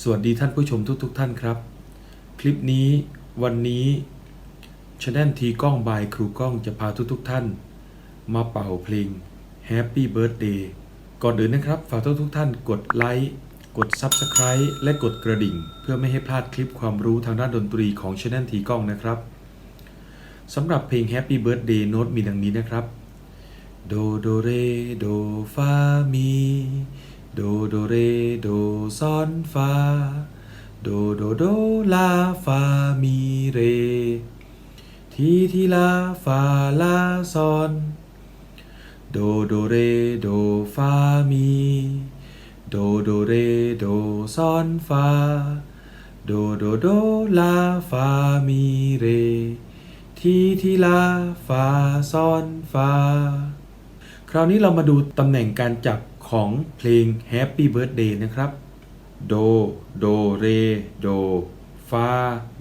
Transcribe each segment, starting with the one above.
สวัสดีท่านผู้ชมทุกๆทท่านครับ คลิปนี้วันนี้ช anel ทีกล้องบายครูกล้องจะพาทุกๆทท่าน มาเป่าเพลง Happy Birthday ก่อนอื่นนะครับ ฝากทุกๆทท่านกดไลค์กด Subscribe และกดกระดิ่ง เพื่อไม่ให้พลาดคลิปความรู้ทางด้านดนตรีของช anel ทีกล้องนะครับสำหรับเพลง Happy Birthday โน้ตมีดังนี้นะครับ โดโดเรโดฟามี โดโดเรโดซอนฟาโดโดโดลาฟามีเร ทีทีลาฟาลาซอนโดโดเรโดฟามีโดโดเรโดซอนฟาโดโดโดลาฟามีเร ทีทีลาฟาซอนฟาคราวนี้เรามาดูตำแหน่งการจับ ของเพลง Happy Birthday นะครับ โด โด เร โด ฟา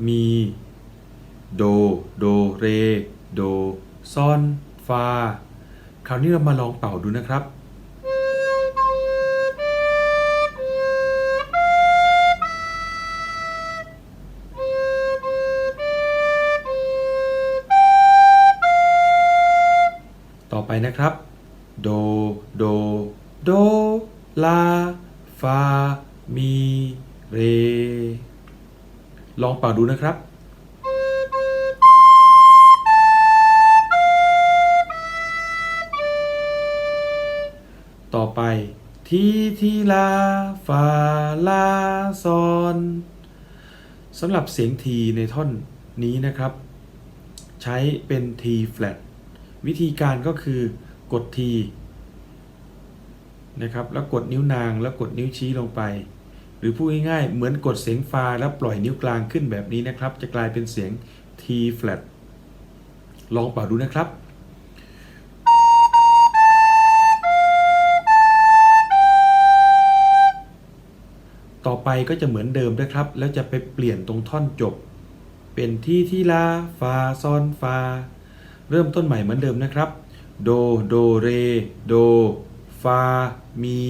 มี โด โด เร โด ซอน ฟา คราวนี้เรามาลองเป่าดูนะครับต่อไปนะครับ โด โด โด ลา ฟา มี เร ลองเป่าดูนะครับต่อไป ทีทีลาฟาลาซอนสำหรับเสียงทีในท่อนนี้นะครับ ใช้เป็น T flat วิธีการก็คือกด T นะครับ แล้วกดนิ้วนางแล้วกดนิ้วชี้ลงไป หรือพูดง่ายๆ เหมือนกดเสียงฟาแล้วปล่อยนิ้วกลางขึ้นแบบนี้นะครับ จะกลายเป็นเสียง T flat ลองเป่าดูนะครับต่อไปก็จะเหมือนเดิมนะครับ แล้วจะไปเปลี่ยนตรงท่อนจบ เป็นที่ที่ลาฟาซอนฟา เริ่มต้นใหม่เหมือนเดิมนะครับ โด โด เร โด ฟา มี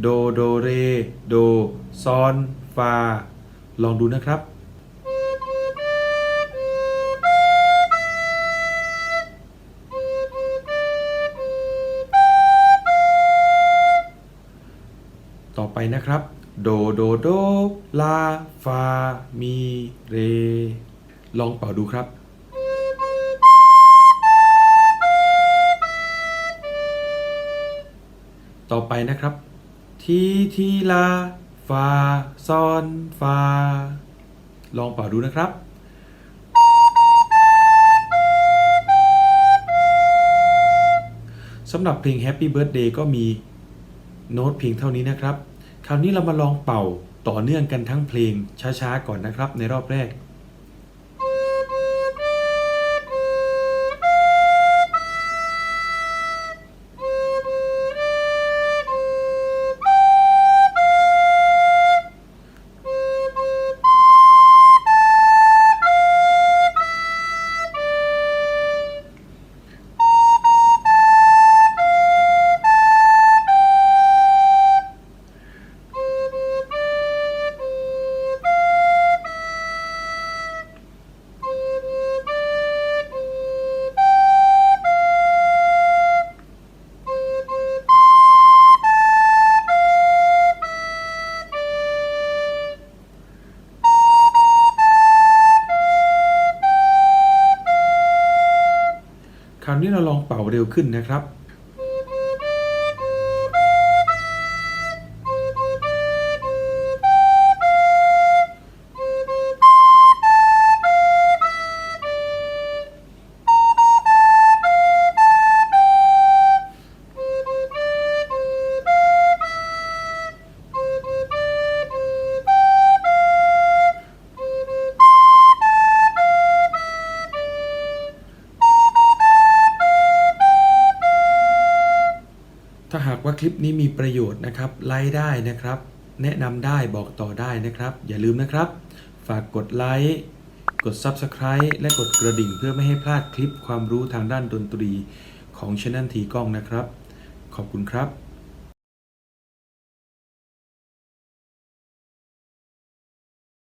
โด โด เร โด ซอน ฟา ลองดูนะครับ ต่อไปนะครับ โด โด โด ลา ฟา มี เร ลองเป่าดูครับ ต่อไปนะครับ ทีทีลาฟาซอนฟา ลองเป่าดูนะครับสำหรับเพลง Happy Birthday ก็มีโน้ตเพียงเท่านี้นะครับ คราวนี้เรามาลองเป่าต่อเนื่องกันทั้งเพลงช้าๆก่อนนะครับในรอบแรก คราวนี้เราลองเป่าเร็วขึ้นนะครับากว่าคลิปนี้มีประโยชน์นะครับ ไลค์ได้นะครับ แนะนำได้บอกต่อได้นะครับ อย่าลืมนะครับ ฝากกดไลค์กด Subscribe และกดกระดิ่งเพื่อไม่ให้พลาดคลิปความรู้ทางด้านดนตรีของช anel ทีกล้องนะครับ ขอบคุณครับ